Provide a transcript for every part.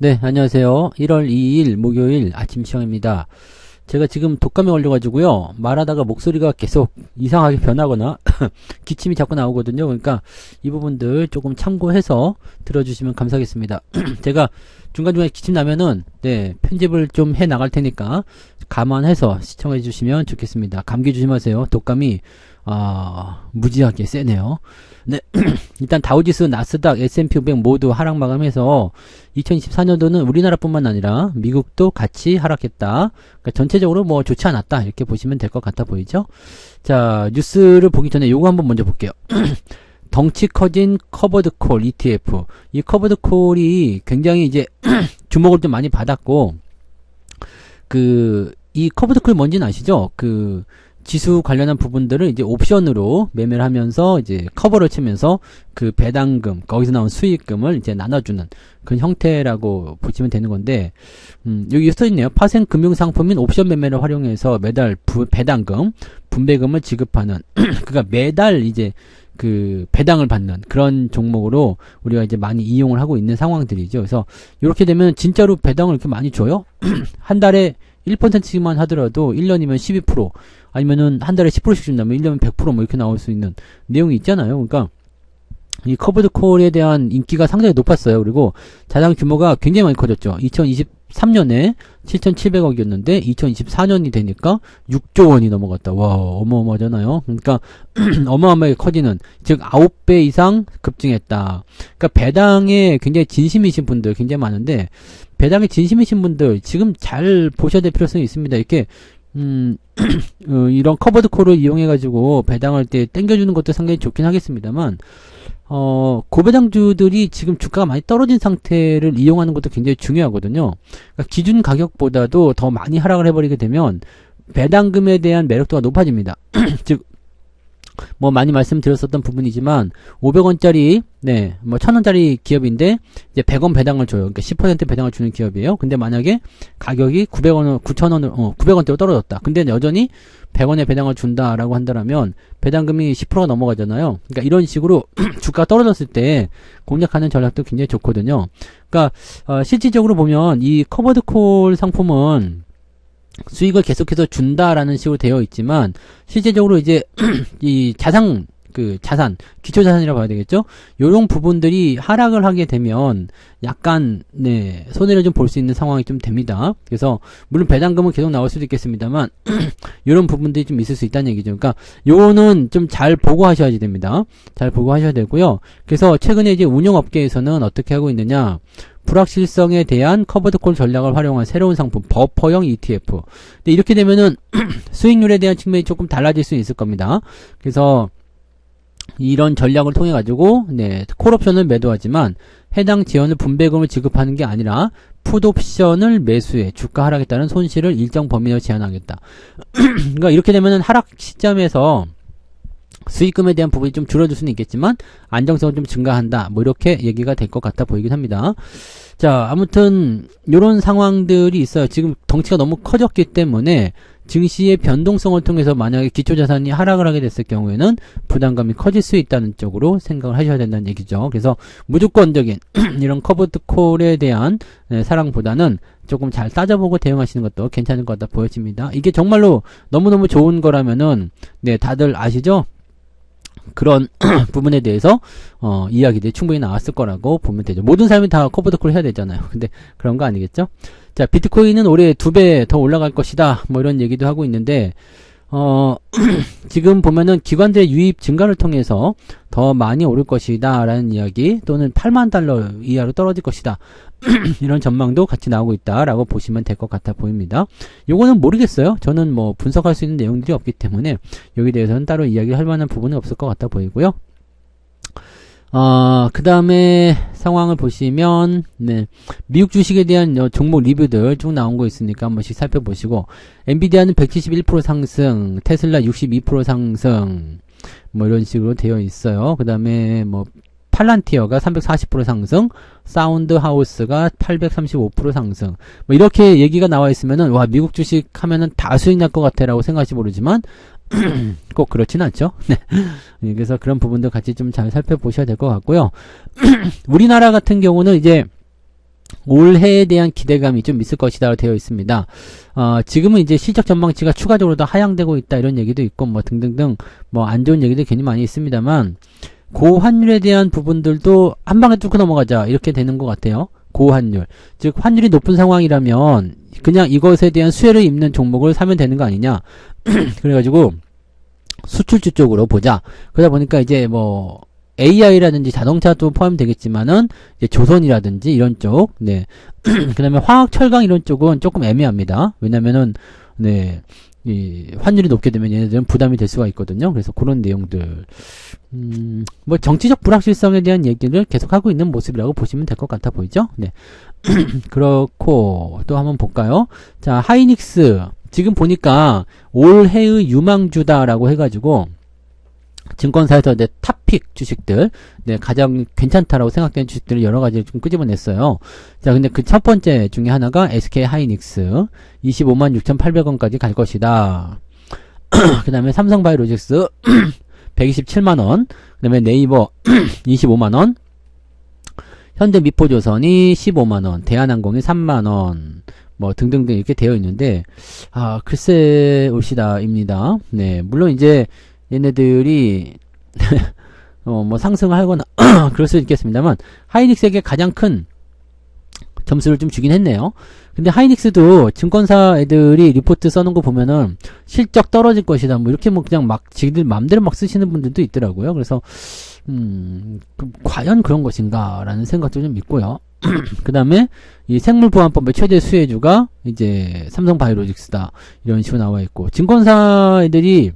네, 안녕하세요. 1월 2일 목요일 아침 시황입니다. 제가 지금 독감에 걸려가지고요. 말하다가 목소리가 계속 이상하게 변하거나 기침이 자꾸 나오거든요. 그러니까 이 부분들 조금 참고해서 들어주시면 감사하겠습니다. 제가 중간중간에 기침 나면은 네, 편집을 좀 해 나갈 테니까 감안해서 시청해 주시면 좋겠습니다. 감기 조심하세요. 독감이 아, 무지하게 세네요. 네. 일단 다우지수, 나스닥, S&P 500 모두 하락 마감해서 2024년도는 우리나라뿐만 아니라 미국도 같이 하락했다. 그러니까 전체적으로 뭐 좋지 않았다. 이렇게 보시면 될 것 같아 보이죠? 자, 뉴스를 보기 전에 요거 한번 먼저 볼게요. 덩치 커진 커버드 콜 ETF. 이 커버드 콜이 굉장히 이제 주목을 좀 많이 받았고 그 이 커버드 콜 뭔지는 아시죠? 그 지수 관련한 부분들을 이제 옵션으로 매매를 하면서 이제 커버를 치면서 그 배당금 거기서 나온 수익금을 이제 나눠주는 그런 형태라고 보시면 되는 건데 음, 여기 써 있네요. 파생 금융 상품인 옵션 매매를 활용해서 매달 부, 배당금 분배금을 지급하는 그러니까 매달 이제 그 배당을 받는 그런 종목으로 우리가 이제 많이 이용을 하고 있는 상황들이죠. 그래서 이렇게 되면 진짜로 배당을 이렇게 많이 줘요? 한 달에 1%씩만 하더라도 1년이면 12% 아니면은 한 달에 10%씩 준다면 1년이면 100%뭐 이렇게 나올 수 있는 내용이 있잖아요. 그러니까 이 커브드 콜에 대한 인기가 상당히 높았어요. 그리고 자산 규모가 굉장히 많이 커졌죠. 2023년에 7,700억이었는데 2024년이 되니까 6조 원이 넘어갔다. 와, 어마어마하잖아요. 그러니까 어마어마하게 커지는 즉 9배 이상 급증했다. 그러니까 배당에 굉장히 진심이신 분들 굉장히 많은데 배당에 진심이신 분들 지금 잘 보셔야 될 필요성이 있습니다. 이렇게 음, 어, 이런 커버드 콜을 이용해가지고 배당할 때 땡겨주는 것도 상당히 좋긴 하겠습니다만, 어, 고배당주들이 지금 주가가 많이 떨어진 상태를 이용하는 것도 굉장히 중요하거든요. 그러니까 기준 가격보다도 더 많이 하락을 해버리게 되면 배당금에 대한 매력도가 높아집니다. 즉, 뭐 많이 말씀드렸었던 부분이지만 500원짜리 네, 뭐 1000원짜리 기업인데 이제 100원 배당을 줘요. 그러니까 10% 배당을 주는 기업이에요. 근데 만약에 가격이 900원 9,000원을 어 900원대로 떨어졌다. 근데 여전히 100원의 배당을 준다라고 한다면 배당금이 10%가 넘어가잖아요. 그러니까 이런 식으로 주가가 떨어졌을 때 공략하는 전략도 굉장히 좋거든요. 그러니까 어, 실질적으로 보면 이 커버드 콜 상품은 수익을 계속해서 준다라는 식으로 되어 있지만 실제적으로 이제 이 자산 그 자산 기초 자산이라고 봐야 되겠죠? 요런 부분들이 하락을 하게 되면 약간 네 손해를 좀 볼 수 있는 상황이 좀 됩니다. 그래서 물론 배당금은 계속 나올 수도 있겠습니다만 요런 부분들이 좀 있을 수 있다는 얘기죠. 그러니까 요거는 좀 잘 보고 하셔야 됩니다. 잘 보고 하셔야 되고요. 그래서 최근에 이제 운영업계에서는 어떻게 하고 있느냐 불확실성에 대한 커버드콜 전략을 활용한 새로운 상품 버퍼형 ETF. 근데 이렇게 되면은 수익률에 대한 측면이 조금 달라질 수 있을 겁니다. 그래서 이런 전략을 통해 가지고 네, 콜옵션을 매도하지만 해당 지원을 분배금을 지급하는 게 아니라 풋옵션을 매수해 주가 하락에 따른 손실을 일정 범위 내에 제한하겠다. 그러니까 이렇게 되면은 하락 시점에서 수익금에 대한 부분이 좀 줄어들 수는 있겠지만 안정성은 좀 증가한다. 뭐 이렇게 얘기가 될 것 같아 보이긴 합니다. 자, 아무튼 이런 상황들이 있어요. 지금 덩치가 너무 커졌기 때문에 증시의 변동성을 통해서 만약에 기초자산이 하락을 하게 됐을 경우에는 부담감이 커질 수 있다는 쪽으로 생각을 하셔야 된다는 얘기죠. 그래서 무조건적인 이런 커브드 콜에 대한 네, 사랑보다는 조금 잘 따져보고 대응하시는 것도 괜찮은 것 같다 보여집니다. 이게 정말로 너무너무 좋은 거라면은 네 다들 아시죠? 그런 부분에 대해서 어, 이야기들이 충분히 나왔을 거라고 보면 되죠. 모든 사람이 다 커버더콜 해야 되잖아요. 근데 그런 거 아니겠죠? 자, 비트코인은 올해 두 배 더 올라갈 것이다. 뭐 이런 얘기도 하고 있는데 어, 지금 보면은 기관들의 유입 증가를 통해서 더 많이 오를 것이다 라는 이야기 또는 8만 달러 이하로 떨어질 것이다. 이런 전망도 같이 나오고 있다 라고 보시면 될 것 같아 보입니다. 요거는 모르겠어요. 저는 뭐 분석할 수 있는 내용들이 없기 때문에 여기 대해서는 따로 이야기할 만한 부분은 없을 것 같아 보이고요 어, 그 다음에 상황을 보시면, 네. 미국 주식에 대한 종목 리뷰들 쭉 나온 거 있으니까 한 번씩 살펴보시고, 엔비디아는 171% 상승, 테슬라 62% 상승, 뭐 이런 식으로 되어 있어요. 그 다음에 뭐, 팔란티어가 340% 상승, 사운드 하우스가 835% 상승. 뭐 이렇게 얘기가 나와 있으면은 와 미국 주식 하면은 다 수익 날 것 같아라고 생각하시 모르지만 꼭 그렇진 않죠. 네. 예, 그래서 그런 부분도 같이 좀 잘 살펴보셔야 될 것 같고요. 우리나라 같은 경우는 이제 올해에 대한 기대감이 좀 있을 것이다 되어 있습니다. 어, 지금은 이제 실적 전망치가 추가적으로 더 하향되고 있다 이런 얘기도 있고 뭐 등등등 뭐 안 좋은 얘기도 괜히 많이 있습니다만 고환율에 대한 부분들도 한 방에 뚫고 넘어가자 이렇게 되는 것 같아요. 고환율 즉 환율이 높은 상황이라면 그냥 이것에 대한 수혜를 입는 종목을 사면 되는 거 아니냐 그래가지고 수출주 쪽으로 보자 그러다 보니까 이제 뭐 AI라든지 자동차도 포함되겠지만은 조선이라든지 이런 쪽, 네. 그다음에 화학, 철강 이런 쪽은 조금 애매합니다. 왜냐면은 네. 이 환율이 높게 되면 얘네들은 부담이 될 수가 있거든요. 그래서 그런 내용들, 음, 뭐 정치적 불확실성에 대한 얘기를 계속하고 있는 모습이라고 보시면 될 것 같아 보이죠? 네. 그렇고 또 한번 볼까요? 자, 하이닉스 지금 보니까 올해의 유망주다라고 해가지고 증권사에서 네, 탑픽 주식들, 네, 가장 괜찮다라고 생각되는 주식들을 여러 가지를 좀 끄집어냈어요. 자, 근데 그 첫 번째 중에 하나가 SK 하이닉스, 25만 6,800원까지 갈 것이다. 그 다음에 삼성바이오로직스, 127만원, 그 다음에 네이버, 25만원, 현대미포조선이 15만원, 대한항공이 3만원, 뭐 등등등 이렇게 되어 있는데, 아, 글쎄 올시다입니다. 네, 물론 이제 얘네들이 어, 뭐 상승하거나 그럴 수 있겠습니다만 하이닉스에게 가장 큰 점수를 좀 주긴 했네요. 근데 하이닉스도 증권사 애들이 리포트 써놓은 거 보면은 실적 떨어질 것이다. 뭐 이렇게 뭐 그냥 막 지들 맘대로 막 쓰시는 분들도 있더라고요. 그래서 음, 그, 과연 그런 것인가라는 생각도 좀 있고요. 그 다음에 이 생물보안법의 최대 수혜주가 이제 삼성바이오로직스다. 이런 식으로 나와 있고 증권사 애들이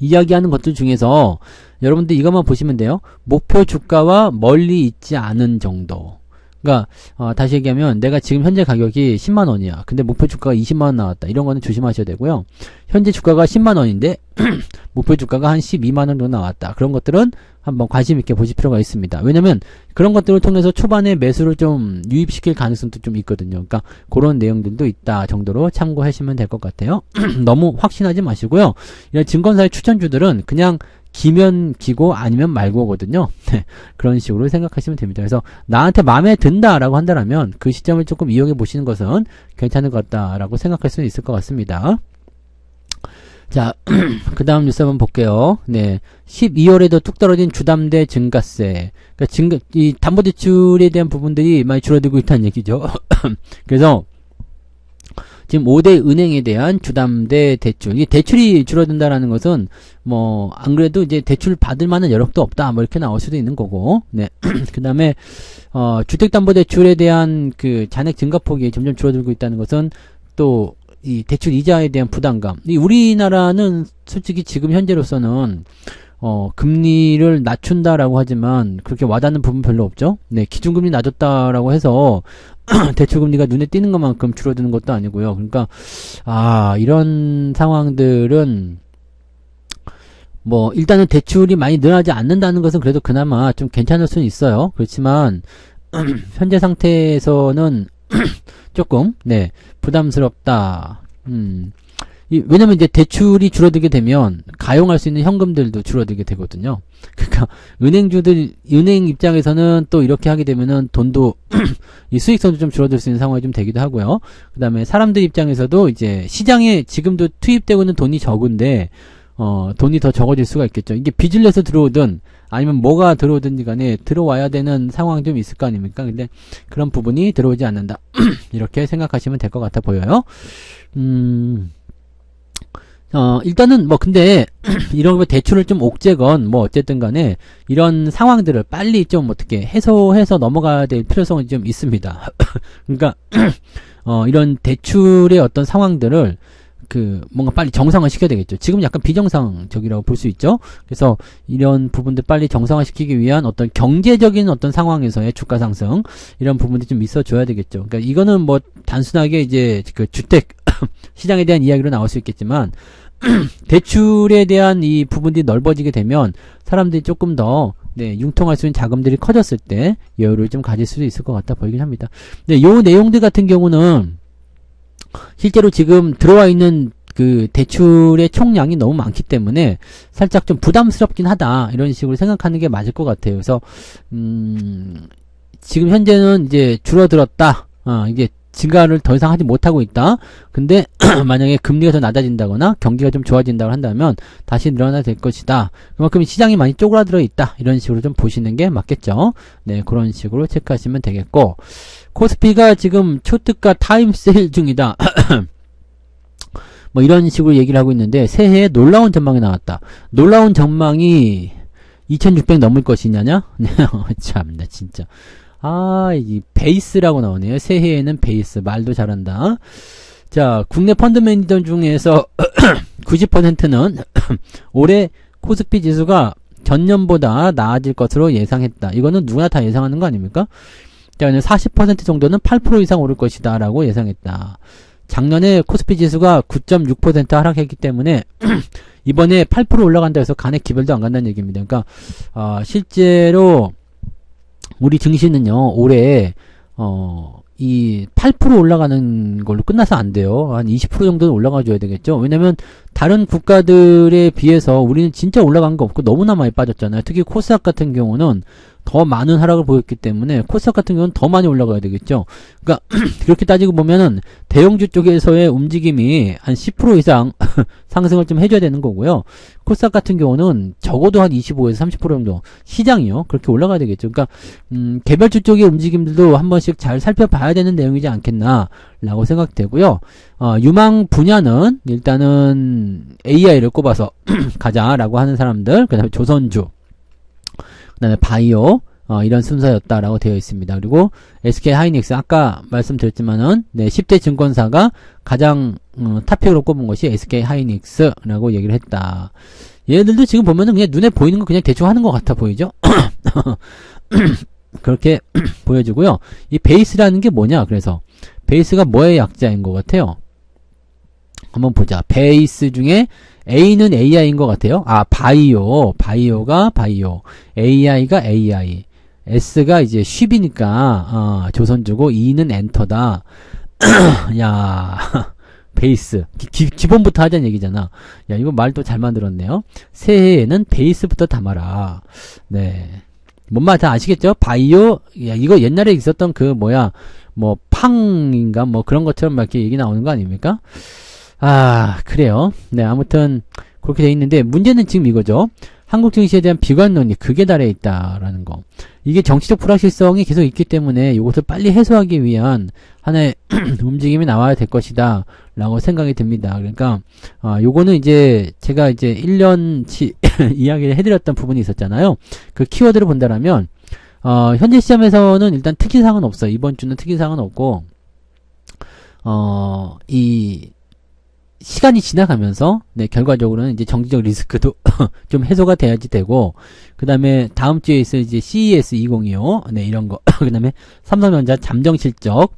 이야기하는 것들 중에서 여러분들 이것만 보시면 돼요. 목표 주가와 멀리 있지 않은 정도. 그러니까 어, 다시 얘기하면 내가 지금 현재 가격이 10만 원이야. 근데 목표 주가가 20만 원 나왔다. 이런 거는 조심하셔야 되고요. 현재 주가가 10만 원인데 목표 주가가 한 12만 원 정도 나왔다. 그런 것들은 한번 관심 있게 보실 필요가 있습니다. 왜냐면 그런 것들을 통해서 초반에 매수를 좀 유입시킬 가능성도 좀 있거든요. 그러니까 그런 내용들도 있다 정도로 참고하시면 될 것 같아요. 너무 확신하지 마시고요. 이런 증권사의 추천주들은 그냥 기면 기고 아니면 말고거든요. 네, 그런 식으로 생각하시면 됩니다. 그래서 나한테 마음에 든다라고 한다면 그 시점을 조금 이용해 보시는 것은 괜찮을 것 같다라고 생각할 수 있을 것 같습니다. 자, 그 다음 뉴스 한번 볼게요. 네. 12월에도 뚝 떨어진 주담대 증가세. 그러니까 증가, 이 담보대출에 대한 부분들이 많이 줄어들고 있다는 얘기죠. 그래서, 지금 5대 은행에 대한 주담대 대출. 이 대출이 줄어든다라는 것은, 뭐, 안 그래도 이제 대출 받을 만한 여력도 없다. 뭐 이렇게 나올 수도 있는 거고. 네. 그 다음에, 어, 주택담보대출에 대한 그 잔액 증가폭이 점점 줄어들고 있다는 것은 또, 이 대출 이자에 대한 부담감. 이 우리나라는 솔직히 지금 현재로서는 어, 금리를 낮춘다라고 하지만 그렇게 와닿는 부분 별로 없죠. 네, 기준금리 낮았다라고 해서 대출금리가 눈에 띄는 것만큼 줄어드는 것도 아니고요. 그러니까 아, 이런 상황들은 뭐 일단은 대출이 많이 늘어나지 않는다는 것은 그래도 그나마 좀 괜찮을 수는 있어요. 그렇지만 현재 상태에서는 조금 네 부담스럽다. 음. 이, 왜냐면 이제 대출이 줄어들게 되면 가용할 수 있는 현금들도 줄어들게 되거든요. 그러니까 은행주들 은행 입장에서는 또 이렇게 하게 되면은 돈도 이 수익성도 좀 줄어들 수 있는 상황이 좀 되기도 하고요. 그다음에 사람들 입장에서도 이제 시장에 지금도 투입되고 있는 돈이 적은데 어, 돈이 더 적어질 수가 있겠죠. 이게 빚을 내서 들어오든 아니면 뭐가 들어오든지 간에 들어와야 되는 상황이 좀 있을 거 아닙니까? 근데 그런 부분이 들어오지 않는다. 이렇게 생각하시면 될 것 같아 보여요. 음, 어, 일단은 뭐 근데 이런 거 대출을 좀 옥죄건 뭐 어쨌든 간에 이런 상황들을 빨리 좀 어떻게 해소해서 넘어가야 될 필요성이 좀 있습니다. 그러니까 어, 이런 대출의 어떤 상황들을 그 뭔가 빨리 정상화 시켜야 되겠죠. 지금 약간 비정상적이라고 볼 수 있죠. 그래서 이런 부분들 빨리 정상화 시키기 위한 어떤 경제적인 어떤 상황에서의 주가 상승 이런 부분들이 좀 있어 줘야 되겠죠. 그러니까 이거는 뭐 단순하게 이제 그 주택 시장에 대한 이야기로 나올 수 있겠지만 대출에 대한 이 부분들이 넓어지게 되면 사람들이 조금 더 네, 융통할 수 있는 자금들이 커졌을 때 여유를 좀 가질 수도 있을 것 같다 보이긴 합니다. 네, 요 내용들 같은 경우는 실제로 지금 들어와 있는 그 대출의 총량이 너무 많기 때문에 살짝 좀 부담스럽긴 하다 이런 식으로 생각하는 게 맞을 것 같아요. 그래서 음 지금 현재는 이제 줄어들었다. 어, 이게 증가를 더 이상 하지 못하고 있다. 근데 만약에 금리가 더 낮아진다거나 경기가 좀 좋아진다고 한다면 다시 늘어나 될 것이다. 그만큼 시장이 많이 쪼그라들어 있다. 이런 식으로 좀 보시는 게 맞겠죠. 네, 그런 식으로 체크하시면 되겠고 코스피가 지금 초특가 타임 세일 중이다. 뭐 이런 식으로 얘기를 하고 있는데 새해에 놀라운 전망이 나왔다. 놀라운 전망이 2600 넘을 것이냐냐? 네, 참나 진짜. 아, 이 베이스라고 나오네요. 새해에는 베이스. 말도 잘한다. 자, 국내 펀드 매니저 중에서 90%는 올해 코스피 지수가 전년보다 나아질 것으로 예상했다. 이거는 누구나 다 예상하는 거 아닙니까? 자, 40% 정도는 8% 이상 오를 것이다. 라고 예상했다. 작년에 코스피 지수가 9.6% 하락했기 때문에 이번에 8% 올라간다 해서 간에 기별도 안 간다는 얘기입니다. 그러니까 어, 실제로 우리 증시는요 올해 어, 이 8% 올라가는 걸로 끝나서 안 돼요. 한 20% 정도는 올라가 줘야 되겠죠. 왜냐면 다른 국가들에 비해서 우리는 진짜 올라간 거 없고 너무나 많이 빠졌잖아요. 특히 코스닥 같은 경우는 더 많은 하락을 보였기 때문에 코스닥 같은 경우는 더 많이 올라가야 되겠죠. 그러니까 그렇게 따지고 보면은 대형주 쪽에서의 움직임이 한 10% 이상 상승을 좀 해줘야 되는 거고요. 코스닥 같은 경우는 적어도 한 25에서 30% 정도 시장이요 그렇게 올라가야 되겠죠. 그러니까 음, 개별주 쪽의 움직임들도 한 번씩 잘 살펴봐야 되는 내용이지 않겠나 라고 생각되고요. 어, 유망 분야는 일단은 AI를 꼽아서 가자라고 하는 사람들, 그 다음에 조선주. 그 다음에 바이오 어, 이런 순서였다라고 되어 있습니다. 그리고 SK 하이닉스 아까 말씀드렸지만은 네, 10대 증권사가 가장 어, 탑픽으로 꼽은 것이 SK 하이닉스라고 얘기를 했다. 얘들도 지금 보면은 그냥 눈에 보이는 거 그냥 대충 하는 것 같아 보이죠? 그렇게 보여지고요. 이 베이스라는 게 뭐냐? 그래서 베이스가 뭐의 약자인 것 같아요? 한번 보자. 베이스 중에 A는 AI인 것 같아요. 아, 바이오. 바이오가 바이오. AI가 AI. S가 이제 쉽이니까, 어, 조선주고, E는 엔터다. 야, 베이스. 기, 본부터 하자는 얘기잖아. 야, 이거 말도 잘 만들었네요. 새해에는 베이스부터 담아라. 네. 뭔 말 다 아시겠죠? 바이오, 야, 이거 옛날에 있었던 그, 뭐야, 뭐, 팡인가? 뭐 그런 것처럼 막 이렇게 얘기 나오는 거 아닙니까? 아, 그래요. 네, 아무튼 그렇게 돼 있는데 문제는 지금 이거죠. 한국 증시에 대한 비관론이 극에 달해 있다라는 거. 이게 정치적 불확실성이 계속 있기 때문에 이것을 빨리 해소하기 위한 하나의 움직임이 나와야 될 것이다. 라고 생각이 듭니다. 그러니까, 아, 요거는 이제 제가 이제 1년치 이야기를 해드렸던 부분이 있었잖아요. 그 키워드를 본다라면, 어, 현재 시점에서는 일단 특이사항은 없어요. 이번 주는 특이사항은 없고, 어, 이, 시간이 지나가면서 네, 결과적으로는 이제 정치적 리스크도 좀 해소가 돼야지 되고 그다음에 다음 주에 있을 이제 CES 2025 네, 이런 거 그다음에 삼성전자 잠정 실적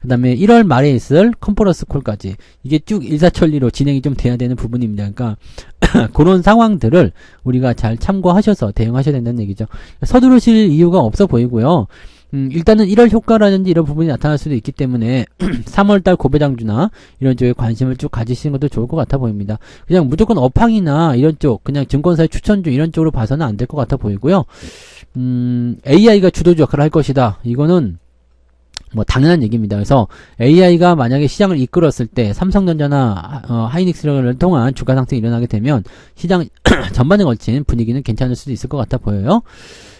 그다음에 1월 말에 있을 컨퍼런스 콜까지 이게 쭉 일사천리로 진행이 좀 돼야 되는 부분입니다. 그러니까 그런 상황들을 우리가 잘 참고하셔서 대응하셔야 된다는 얘기죠. 서두르실 이유가 없어 보이고요. 음, 일단은 1월 효과라든지 이런 부분이 나타날 수도 있기 때문에 3월달 고배장주나 이런 쪽에 관심을 쭉 가지시는 것도 좋을 것 같아 보입니다. 그냥 무조건 업황이나 이런 쪽, 그냥 증권사의 추천주 이런 쪽으로 봐서는 안 될 것 같아 보이고요. 음, AI가 주도주 역할을 할 것이다. 이거는 뭐 당연한 얘기입니다. 그래서 AI가 만약에 시장을 이끌었을 때 삼성전자나 어, 하이닉스를 통한 주가 상승이 일어나게 되면 시장 전반에 걸친 분위기는 괜찮을 수도 있을 것 같아 보여요.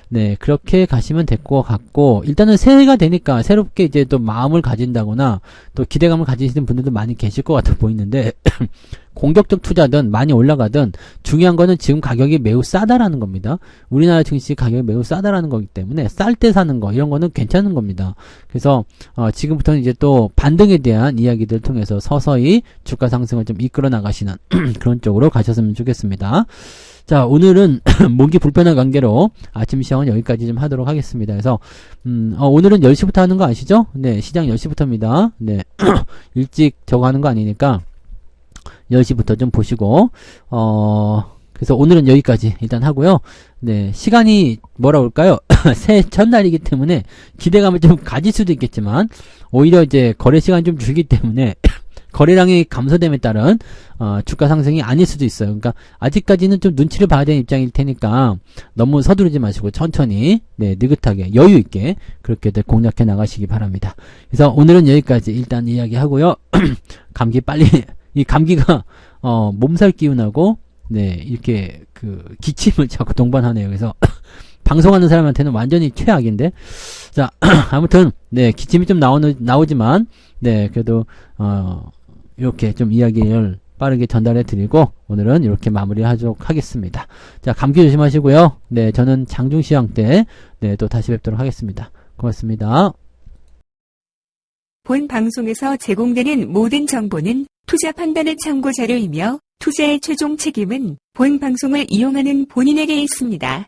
네, 그렇게 가시면 될 것 같고, 일단은 새해가 되니까 새롭게 이제 또 마음을 가진다거나 또 기대감을 가지시는 분들도 많이 계실 것 같아 보이는데, 공격적 투자든 많이 올라가든 중요한 거는 지금 가격이 매우 싸다라는 겁니다. 우리나라 증시 가격이 매우 싸다라는 거기 때문에 쌀 때 사는 거 이런 거는 괜찮은 겁니다. 그래서 어, 지금부터는 이제 또 반등에 대한 이야기들 을 통해서 서서히 주가 상승을 좀 이끌어 나가시는 그런 쪽으로 가셨으면 좋겠습니다. 자, 오늘은 목이 불편한 관계로 아침 시장은 여기까지 좀 하도록 하겠습니다. 그래서, 음, 어, 오늘은 10시부터 하는 거 아시죠? 네, 시장 10시부터입니다. 네, 일찍 저거 하는 거 아니니까, 10시부터 좀 보시고, 어, 그래서 오늘은 여기까지 일단 하고요. 네, 시간이 뭐라 그럴까요? 새해 첫날이기 때문에 기대감을 좀 가질 수도 있겠지만, 오히려 이제 거래 시간 좀 줄기 때문에, 거래량이 감소됨에 따른 어, 주가 상승이 아닐 수도 있어요. 그러니까 아직까지는 좀 눈치를 봐야 되는 입장일 테니까 너무 서두르지 마시고 천천히 네 느긋하게 여유 있게 그렇게들 공략해 나가시기 바랍니다. 그래서 오늘은 여기까지 일단 이야기하고요. 감기 빨리 이 감기가 어, 몸살 기운하고 네 이렇게 그 기침을 자꾸 동반하네요. 그래서 방송하는 사람한테는 완전히 최악인데 자 아무튼 네 기침이 좀 나오는 나오지만 네 그래도 어 이렇게 좀 이야기를 빠르게 전달해 드리고 오늘은 이렇게 마무리하도록 하겠습니다. 자 감기 조심하시고요. 네 저는 장중시황 때네또 다시 뵙도록 하겠습니다. 고맙습니다. 본 방송에서 제공되는 모든 정보는 투자 판단의 참고 자료이며 투자의 최종 책임은 본 방송을 이용하는 본인에게 있습니다.